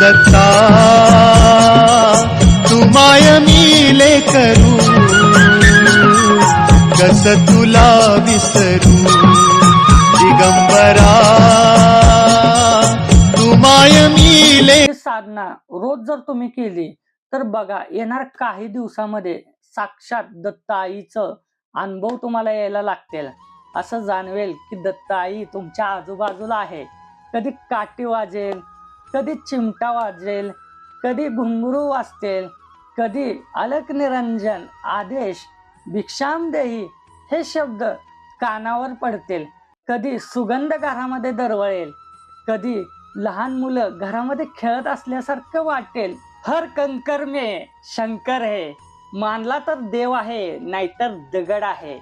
दत्ता तुमाय मिले करू कस तुला विसरू दिगंबरा तुमाय मिले साधना रोज जर तुम्ही केली तर बघा येणार काही दिवसामध्ये साक्षात दत्त आईचं अनुभव तुम्हाला यायला लागतील. असं जाणवेल की दत्त आई तुमच्या आजूबाजूला आहे. कधी काठी वाजेल कधी चिमटा वाजेल कधी घुंगरू वाजतील कधी अलक निरंजन आदेश भिक्षाम देही हे शब्द कानावर पडतील. कधी सुगंध घरामध्ये दरवळेल कधी लहान मुलं घरामध्ये खेळत असल्यासारखं वाटेल. हर कंकर मे शंकर हे. मानला तर देव आहे नाहीतर दगड आहे.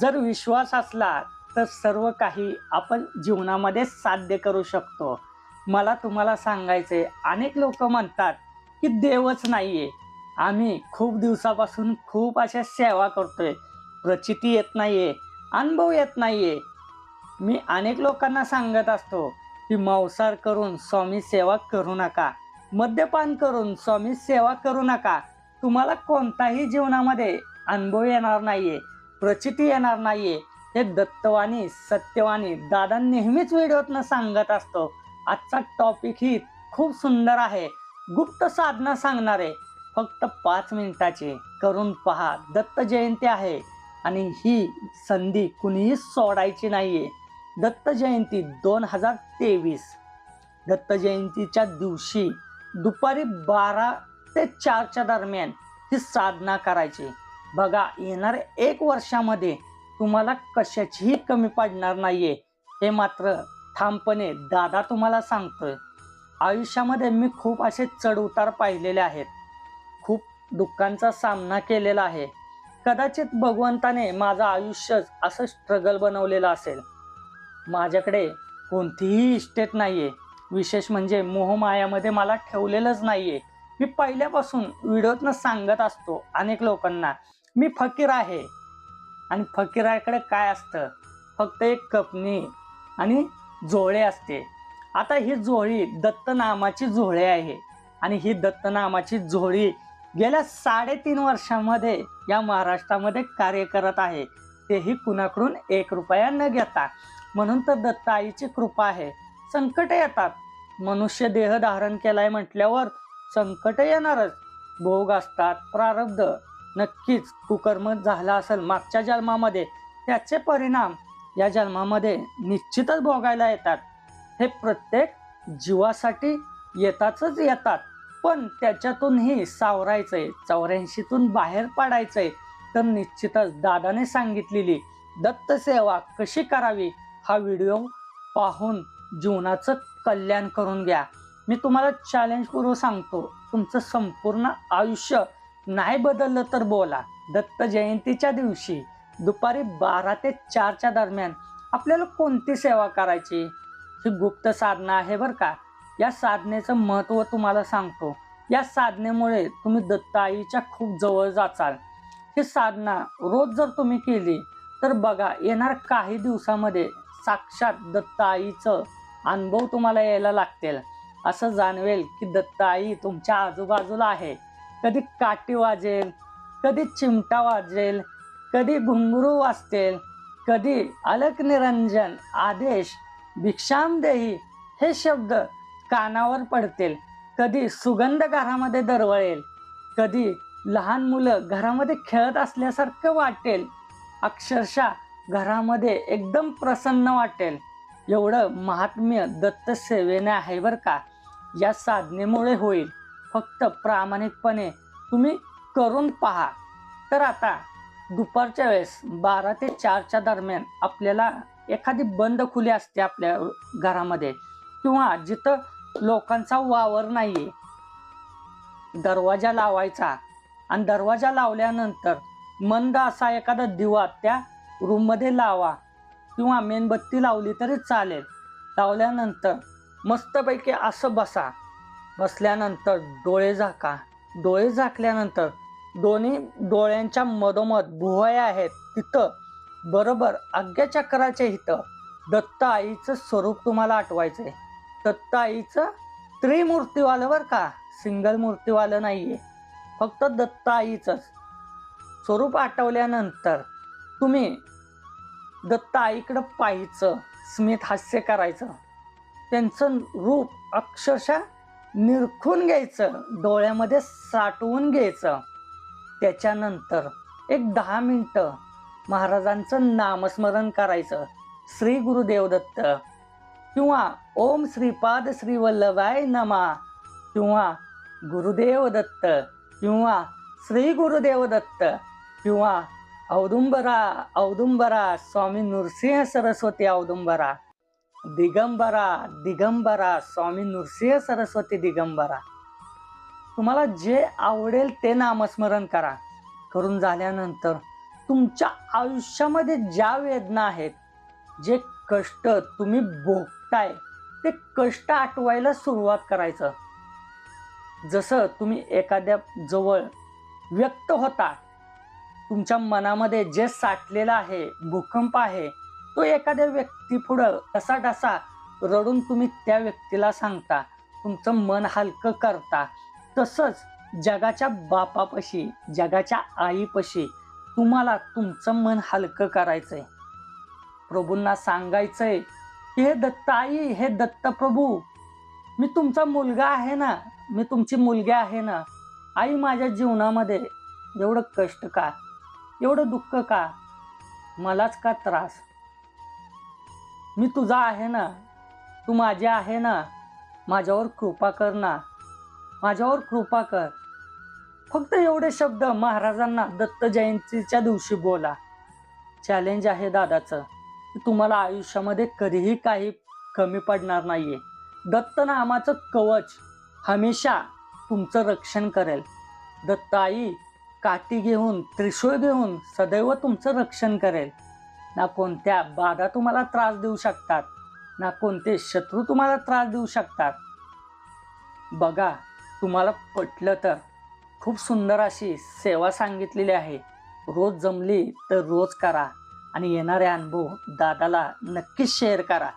जर विश्वास असला तर सर्व काही आपण जीवनामध्ये साध्य करू शकतो. मला तुम्हाला सांगायचे अनेक लोक म्हणतात की देवच नाहीये. आम्ही खूप दिवसापासून खूप अशा सेवा करतोय. प्रचिती येत नाहीये अनुभव येत नाहीये. मी अनेक लोकांना सांगत असतो की मांसाहार करून स्वामी सेवा करू नका. मद्यपान करून स्वामी सेवा करू नका. तुम्हाला कोणताही जीवनामध्ये अनुभव येणार नाहीये प्रचिती येणार नाहीये. हे दत्तवाणी सत्यवाणी दादा नेहमीच व्हिडिओतनं सांगत असतो. आजचा टॉपिक ही खूप सुंदर आहे. गुप्त साधना सांगणार आहे फक्त पाच मिनिटाचे. करून पहा दत्त जयंती आहे. आणि ही संधी कुणीही सोडायची नाहीये. दत्त जयंती दोन हजार तेवीस. दत्त जयंतीच्या दिवशी दुपारी बारा ते चारच्या दरम्यान ही साधना करायची. बघा येणाऱ्या एक वर्षामध्ये तुम्हाला कशाचीही कमी पडणार नाहीये. हे मात्र ठामपणे दादा तुम्हाला सांगतोय आयुष्यामध्ये मी खूप असे चढउतार पाहिलेले आहेत. खूप दुःखांचा सामना केलेला आहे. कदाचित भगवंताने माझं आयुष्य असं स्ट्रगल बनवलेलं असेल. माझ्याकडे कोणतीही इस्टेट आहे विशेष म्हणजे मोहमायामध्ये मला ठेवलेलंच नाही आहे मी पहिल्यापासून व्हिडिओतनं सांगत असतो अनेक लोकांना मी फकीर आहे. आणि फकीराकडे काय असतं? फक्त एक कपनी आणि जोळे असते. आता ही जोळी दत्तनामाची झोळे आहे. आणि ही दत्तनामाची झोळी गेल्या साडेतीन वर्षामध्ये या महाराष्ट्रामध्ये कार्य करत आहे. तेही कुणाकडून एक रुपया न घेता. म्हणून तर दत्त आईची कृपा आहे. संकट येतात. मनुष्य देह धारण केलाय म्हटल्यावर संकट येणारच. भोग असतात प्रारब्ध. नक्कीच कुकर्म झाला असेल मागच्या जन्मामध्ये त्याचे परिणाम या जन्मामध्ये निश्चितच भोगायला येतात. हे प्रत्येक जीवासाठी येतातच येतात. पण त्याच्यातूनही सावरायचंय चौऱ्याऐंशीतून बाहेर पडायचंय तर निश्चितच दादाने सांगितलेली दत्त सेवा कशी करावी? हा व्हिडिओ पाहून जीवनाचं कल्याण करून घ्या. मी तुम्हाला चॅलेंज सांगतो तुमचं संपूर्ण आयुष्य नाही बदललं तर बोला. दत्त जयंतीच्या दिवशी. दुपारी बारा ते चारच्या दरम्यान आपल्याला कोणती सेवा करायची? ही गुप्त साधना आहे बरं का. या साधनेचं महत्त्व तुम्हाला सांगतो. या साधनेमुळे तुम्ही दत्ताईच्या खूप जवळ जाचाल. ही साधना रोज जर तुम्ही केली तर बघा येणार काही दिवसामध्ये साक्षात दत्ताईचं अनुभव तुम्हाला यायला लागतील. असं जाणवेल की दत्ताई तुमच्या आजूबाजूला आहे. कधी काठी वाजेल कधी चिमटा वाजेल कधी घुंगरू वाचतील कधी अलक निरंजन आदेश भिक्षामदेही हे शब्द कानावर पडतील. कधी सुगंध घरामध्ये दरवळेल कधी लहान मुलं घरामध्ये खेळत असल्यासारखं वाटेल अक्षरशः घरामध्ये एकदम प्रसन्न वाटेल. एवढं महात्म्य दत्त सेवेने आहे बरं का. या साधनेमुळे होईल. फक्त प्रामाणिकपणे तुम्ही करून पहा. तर आता दुपारच्या वेळेस बारा ते चारच्या दरम्यान आपल्याला एखादी बंद खुली असते आपल्या घरामध्ये किंवा जिथं लोकांचा वावर नाही दरवाजा लावायचा आणि दरवाजा लावल्यानंतर मंद असा एखादा दिवा त्या रूममध्ये लावा किंवा मेणबत्ती लावली तरी चालेल. लावल्यानंतर मस्तपैकी असं बसा. बसल्यानंतर डोळे झाका. डोळे झाकल्यानंतर दोन्ही डोळ्यांच्या मधोमध भुवया आहेत. तिथं बरोबर आज्ञाचक्राच्या इथं दत्त आईचं स्वरूप तुम्हाला आठवायचंय. दत्त आईचं त्रिमूर्तीवालं बरं का? सिंगल मूर्तीवालं नाही आहे फक्त दत्त आईचंच स्वरूप आठवल्यानंतर तुम्ही दत्त आईकडं पाहायचं स्मित हास्य करायचं. त्यांचं रूप अक्षरशः निरखून घ्यायचं. डोळ्यामध्ये साठवून घ्यायचं. त्याच्यानंतर एक दहा मिनटं महाराजांचं नामस्मरण करायचं. श्री गुरुदेव दत्त किंवा ओम श्रीपाद श्री वल्लभाय नमा किंवा गुरुदेव दत्त किंवा श्री गुरुदेव दत्त किंवा औदुंबरा औदुंबरा स्वामी नृसिंह सरस्वती औदुंबरा दिगंबरा दिगंबरा स्वामी नृसिंह सरस्वती दिगंबरा. तुम्हाला जे आवडेल ते नामस्मरण करा. करून झाल्यानंतर तुमच्या आयुष्यामध्ये ज्या वेदना आहेत जे कष्ट तुम्ही भोगताय ते कष्ट आठवायला सुरुवात करायचं. जसं तुम्ही एखाद्या जवळ व्यक्त होता तुमच्या मनामध्ये जे साठलेलं आहे भूकंप आहे तो एखाद्या व्यक्तीपुढं असा ढसा रडून तुम्ही त्या व्यक्तीला सांगता तुमचं मन हलकं करता तसंच जगाच्या बापापाशी जगाच्या आईपाशी तुम्हाला तुमचं मन हलकं करायचंय. प्रभूंना सांगायचंय की हे दत्त आई हे दत्त प्रभू मी तुमचा मुलगा आहे ना मी तुमची मुलगी आहे ना आई माझ्या जीवनामध्ये एवढं कष्ट का एवढं दुःख का मलाच का त्रास? मी तुझा आहे ना तू माझी आहे ना माझ्यावर कृपा कर ना माझ्यावर कृपा कर. फक्त एवढे शब्द महाराजांना दत्त जयंतीच्या दिवशी बोला. चॅलेंज आहे दादाचं. तुम्हाला आयुष्यामध्ये कधीही काही कमी पडणार नाहीये. दत्त नामाचं कवच हमेशा तुमचं रक्षण करेल. दत्त आई काठी घेऊन त्रिशूळ घेऊन सदैव तुमचं रक्षण करेल. ना कोणत्या बाधा तुम्हाला त्रास देऊ शकतात ना कोणते शत्रू तुम्हाला त्रास देऊ शकतात. बघा तुम्हाला पटलं तर. खूप सुंदर अशी सेवा सांगितलेली आहे. रोज जमली तर रोज करा आणि येणारे अनुभव दादाला नक्कीच शेअर करा.